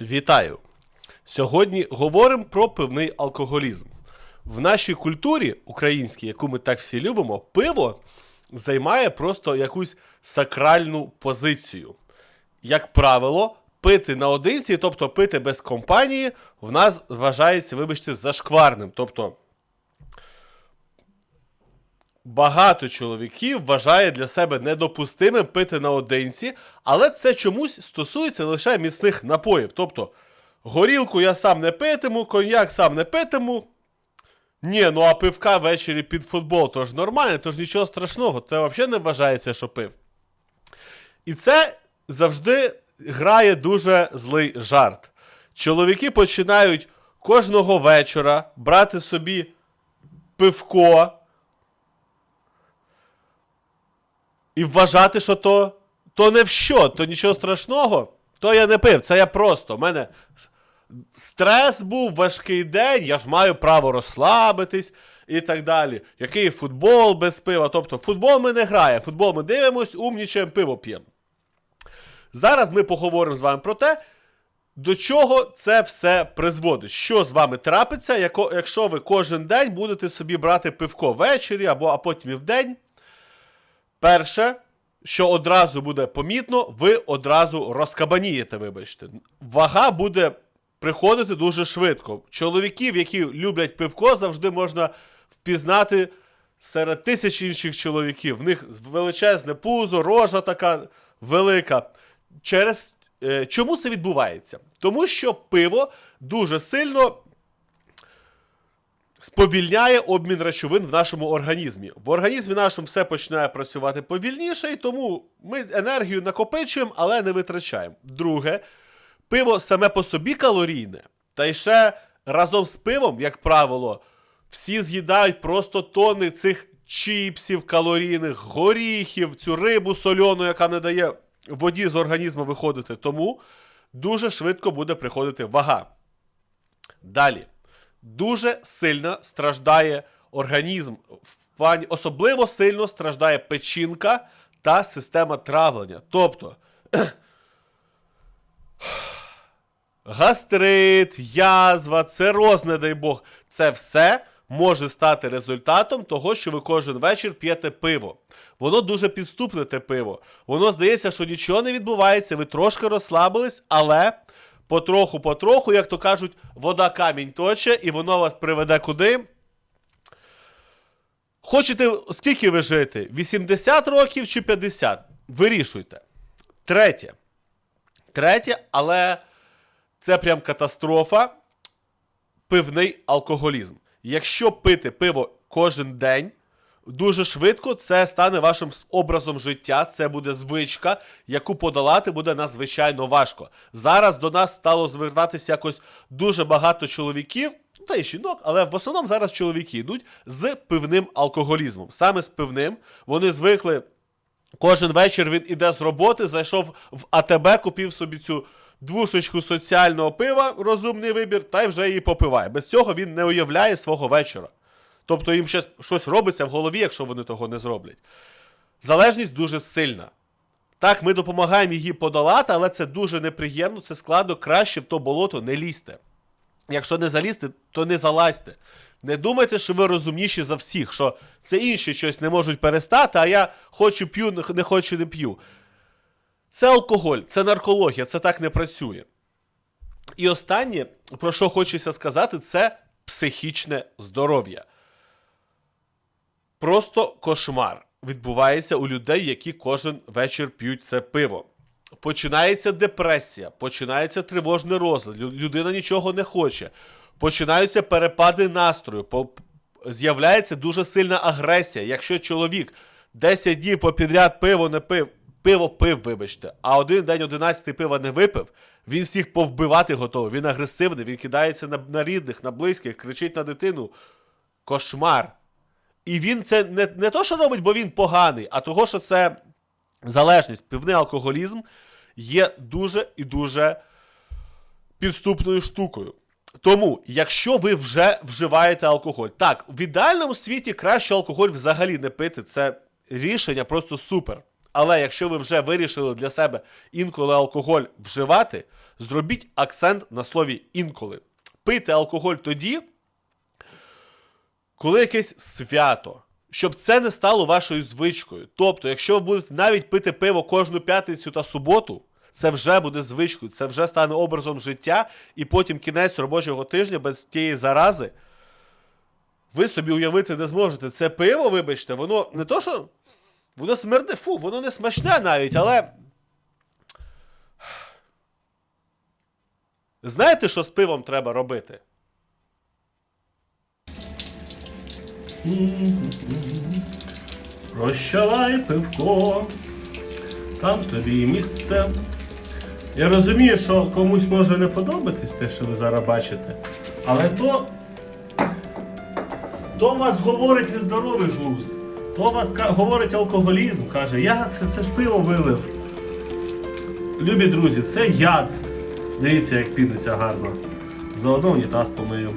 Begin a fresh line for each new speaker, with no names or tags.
Вітаю! Сьогодні говоримо про пивний алкоголізм. В нашій культурі українській, яку ми так всі любимо, пиво займає просто якусь сакральну позицію. Як правило, пити наодинці, тобто пити без компанії, в нас вважається, вибачте, зашкварним. Тобто багато чоловіків вважає для себе недопустимим пити наодинці, але це чомусь стосується лише міцних напоїв. Тобто, горілку я сам не питиму, коньяк сам не питиму. Ні, ну а пивка ввечері під футбол, то ж нормально, то ж нічого страшного, то взагалі не вважається, що пив. І це завжди грає дуже злий жарт. Чоловіки починають кожного вечора брати собі пивко і вважати, що то, то не в що, то нічого страшного, то я не пив, це я просто. У мене стрес був, важкий день, я ж маю право розслабитись і так далі. Який футбол без пива? Тобто, футбол ми не граємо, футбол ми дивимось, умнічаємо, пиво п'ємо. Зараз ми поговоримо з вами про те, до чого це все призводить. Що з вами трапиться, якщо ви кожен день будете собі брати пивко ввечері або а потім і вдень. Перше, що одразу буде помітно, ви одразу розкабанієте, вибачте. Вага буде приходити дуже швидко. Чоловіків, які люблять пивко, завжди можна впізнати серед тисяч інших чоловіків. В них величезне пузо, рожа така велика. Через е, чому це відбувається? Тому що пиво дуже сильно сповільняє обмін речовин в нашому організмі. В організмі нашому все починає працювати повільніше, і тому ми енергію накопичуємо, але не витрачаємо. Друге, пиво саме по собі калорійне, та й ще разом з пивом, як правило, всі з'їдають просто тони цих чіпсів калорійних, горіхів, цю рибу сольону, яка не дає воді з організму виходити. Тому дуже швидко буде приходити вага. Далі. Дуже сильно страждає організм. В плані- Особливо сильно страждає печінка та система травлення. Тобто гастрит, язва, цироз, не дай Бог, це все може стати результатом того, що ви кожен вечір п'єте пиво. Воно дуже підступне те пиво. Воно здається, що нічого не відбувається, ви трошки розслабились, але потроху-потроху, як то кажуть, вода камінь точе, і воно вас приведе куди? Хочете, скільки ви жити? 80 років чи 50? Вирішуйте. Третє. Третє, але це прям катастрофа. Пивний алкоголізм. Якщо пити пиво кожен день, дуже швидко це стане вашим образом життя, це буде звичка, яку подолати буде надзвичайно важко. Зараз до нас стало звертатися якось дуже багато чоловіків, ну, та й жінок, але в основному зараз чоловіки йдуть з пивним алкоголізмом. Саме з пивним вони звикли Кожен вечір він іде з роботи, зайшов в АТБ, купив собі цю двушечку соціального пива, розумний вибір, та й вже її попиває. Без цього він не уявляє свого вечора. Тобто їм ще щось робиться в голові, якщо вони того не зроблять. Залежність дуже сильна. Так, ми допомагаємо її подолати, але це дуже неприємно, це складно, краще в то болото не лізьте. Якщо не залізти, то не залазьте. Не думайте, що ви розумніші за всіх, що це інші щось не можуть перестати, а я хочу п'ю, не- хочу не п'ю. Це алкоголь, це наркологія, це так не працює. І останнє, про що хочеться сказати, це психічне здоров'я. Просто кошмар відбувається у людей, які кожен вечір п'ють це пиво. Починається депресія, починається тривожний розлад, людина нічого не хоче, починаються перепади настрою, з'являється дуже сильна агресія. Якщо чоловік 10 днів попідряд пиво не пив, пиво пив, вибачте, а один день 11 пива не випив, він всіх повбивати готовий. Він агресивний, він кидається на, на рідних, на близьких, кричить на дитину. Кошмар. І він це не, не то, що робить, бо він поганий, а того, що це залежність, пивний алкоголізм є дуже і дуже підступною штукою. Тому, якщо ви вже вживаєте алкоголь, так, в ідеальному світі краще алкоголь взагалі не пити, це рішення просто супер. Але якщо ви вже вирішили для себе інколи алкоголь вживати, Зробіть акцент на слові інколи. Пийте алкоголь тоді, коли якесь свято, щоб це не стало вашою звичкою. Тобто, якщо ви будете навіть пити пиво кожну п'ятницю та суботу, це вже буде звичкою, це вже стане образом життя, і потім кінець робочого тижня без тієї зарази. Ви собі уявити не зможете. Це пиво, вибачте, воно не то, що. Воно смерде, фу, воно не смачне навіть, але. Знаєте, що з пивом треба робити? Прощавай, пивко, там тобі і місце. Я розумію, що комусь може не подобатись те, що ви зараз бачите, але то. То вас говорить нездоровий глузд. То вас говорить алкоголізм, каже, як це, це ж пиво вилив. Любі друзі, це яд. Дивіться, як піниться гарно. Заодно унітаз помию.